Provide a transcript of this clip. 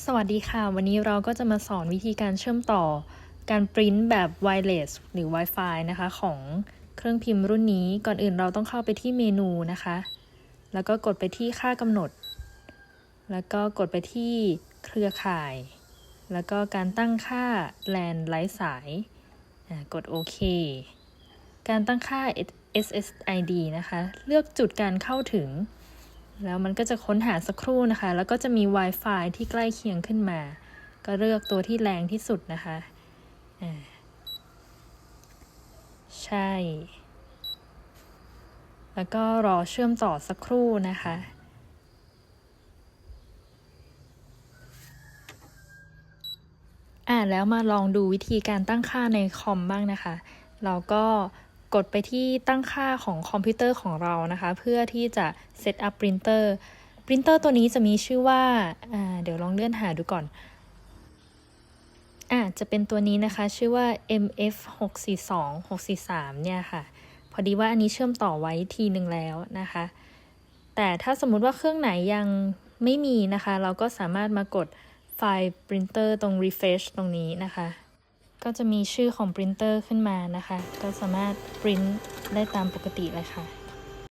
สวัสดีค่ะ วันนี้เราก็จะมาสอนวิธีการเชื่อมต่อการปริ้นแบบ wireless หรือ Wi-Fi นะคะของเครื่องพิมพ์รุ่นนี้ ก่อนอื่นเราต้องเข้าไปที่เมนูนะคะ แล้วก็กดไปที่ค่ากำหนด แล้วก็กดไปที่เครือข่าย แล้วก็การตั้งค่า LAN ไร้สาย กดโอเค การตั้งค่า SSID นะคะ เลือกจุดการเข้าถึง แล้วมันก็จะค้นหาสักครู่นะคะ แล้วก็จะมี Wi-Fi ที่ใกล้เคียงขึ้นมา ก็เลือกตัวที่แรงที่สุดนะคะใช่ แล้วก็รอเชื่อมต่อสักครู่นะคะอ่าแล้วมาลองดูวิธีการตั้งค่าในคอมบ้างนะคะ เราก็ กดไปที่ตั้งค่าของคอมพิวเตอร์ของเรานะคะ เพื่อที่จะเซตอัพปรินเตอร์ปรินเตอร์ตัวนี้จะมีชื่อว่าอ่าเดี๋ยวลองเลื่อนหาดูก่อนอ่าจะเป็นตัวนี้นะคะ ชื่อว่า MF 6 4 2 6 4 3เนี่ยค่ะ พอดีว่าอันนี้เชื่อมต่อไว้ทีหนึ่งแล้วนะคะ แต่ถ้าสมมุติว่าเครื่องไหนยังไม่มีนะคะ เราก็สามารถมากดไฟล์ปรินเตอร์ตรง refresh ตรงนี้นะคะ ก็จะมีชื่อของปรินเตอร์ขึ้นมานะคะ ก็สามารถปริ้นได้ตามปกติเลยค่ะ